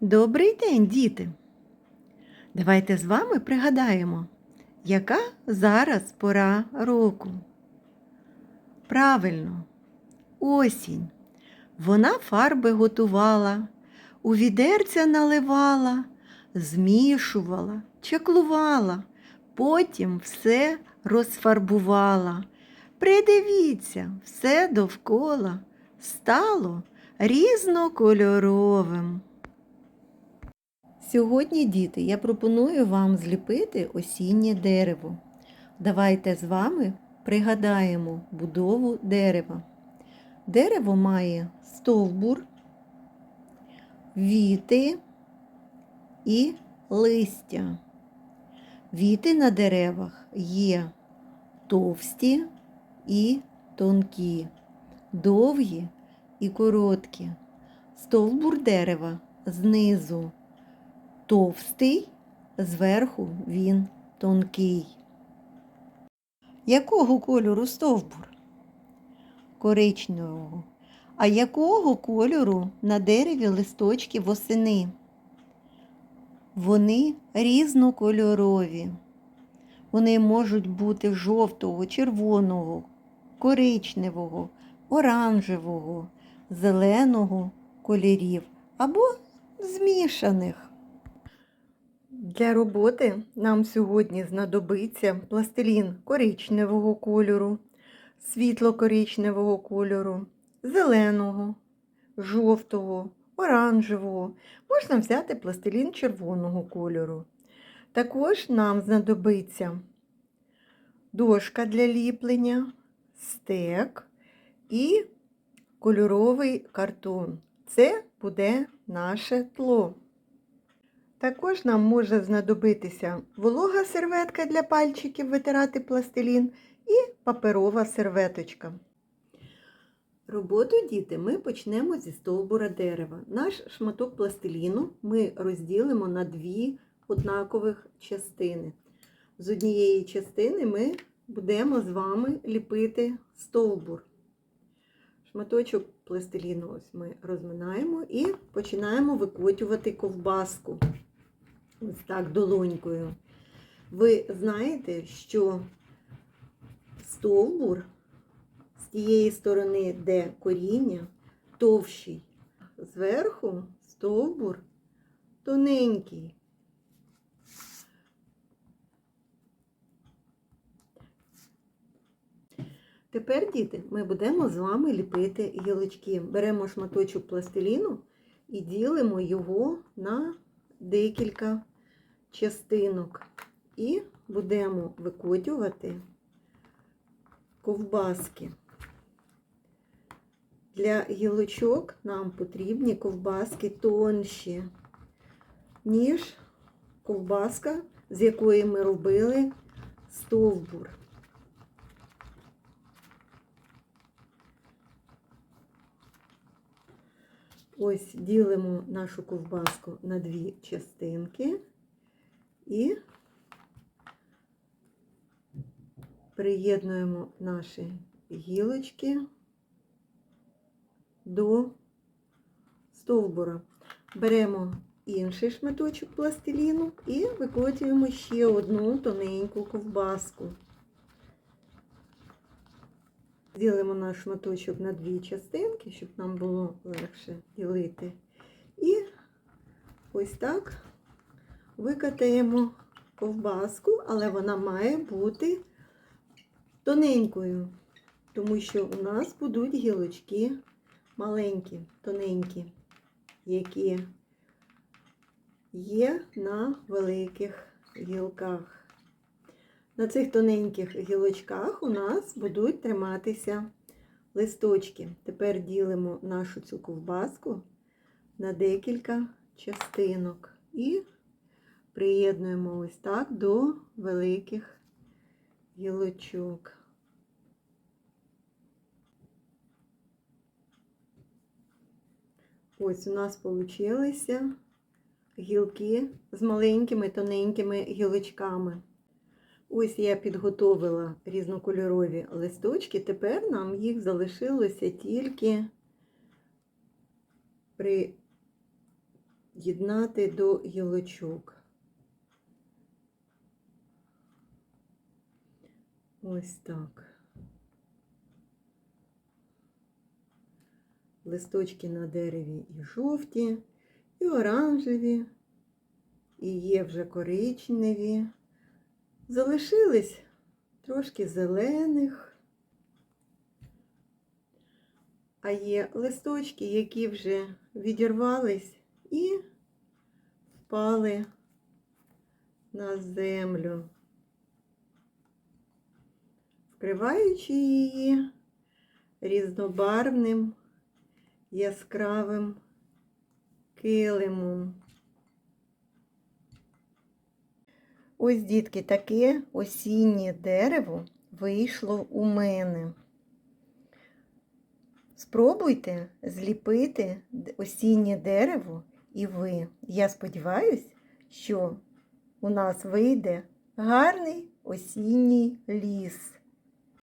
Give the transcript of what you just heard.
Добрий день, діти! Давайте з вами пригадаємо, яка зараз пора року. Правильно, осінь. Вона фарби готувала, у відерця наливала, змішувала, чаклувала, потім все розфарбувала. Придивіться, все довкола стало різнокольоровим. Сьогодні, діти, я пропоную вам зліпити осіннє дерево. Давайте з вами пригадаємо будову дерева. Дерево має стовбур, віти і листя. Віти на деревах є товсті і тонкі, довгі і короткі. Стовбур дерева знизу товстий, зверху він тонкий. Якого кольору стовбур? Коричневого. А якого кольору на дереві листочки восени? Вони різнокольорові. Вони можуть бути жовтого, червоного, коричневого, оранжевого, зеленого кольорів або змішаних. Для роботи нам сьогодні знадобиться пластилін коричневого кольору, світло-коричневого кольору, зеленого, жовтого, оранжевого. Можна взяти пластилін червоного кольору. Також нам знадобиться дошка для ліплення, стек і кольоровий картон. Це буде наше тло. Також нам може знадобитися волога серветка для пальчиків витирати пластилін і паперова серветочка. Роботу, діти, ми почнемо зі стовбура дерева. Наш шматок пластиліну ми розділимо на дві однакових частини. З однієї частини ми будемо з вами ліпити стовбур. Шматочок пластиліну ось ми розминаємо і починаємо викотювати ковбаску. Ось так долонькою. Ви знаєте, що стовбур з тієї сторони, де коріння, товщий. Зверху стовбур тоненький. Тепер, діти, ми будемо з вами ліпити гілочки. Беремо шматочок пластиліну і ділимо його на декілька частинок. І будемо викотювати ковбаски. Для гілочок нам потрібні ковбаски тонші, ніж ковбаска, з якої ми робили стовбур. Ось ділимо нашу ковбаску на дві частинки і приєднуємо наші гілочки до стовбура. Беремо інший шматочок пластиліну і викотуємо ще одну тоненьку ковбаску. Ділимо наш шматочок на дві частинки, щоб нам було легше ділити. І ось так викатаємо ковбаску, але вона має бути тоненькою, тому що у нас будуть гілочки маленькі, тоненькі, які є на великих гілках. На цих тоненьких гілочках у нас будуть триматися листочки. Тепер ділимо нашу цю ковбаску на декілька частинок і приєднуємо ось так до великих гілочок. Ось у нас получилися гілки з маленькими тоненькими гілочками. Ось я підготовила різнокольорові листочки, тепер нам їх залишилося тільки єднати до гілочок. Ось так. Листочки на дереві і жовті, і оранжеві, і є вже коричневі. Залишились трошки зелених. А є листочки, які вже відірвались і впали на землю, вкриваючи її різнобарвним яскравим килимом. Ось, дітки, таке осіннє дерево вийшло у мене. Спробуйте зліпити осіннє дерево і ви. Я сподіваюся, що у нас вийде гарний осінній ліс.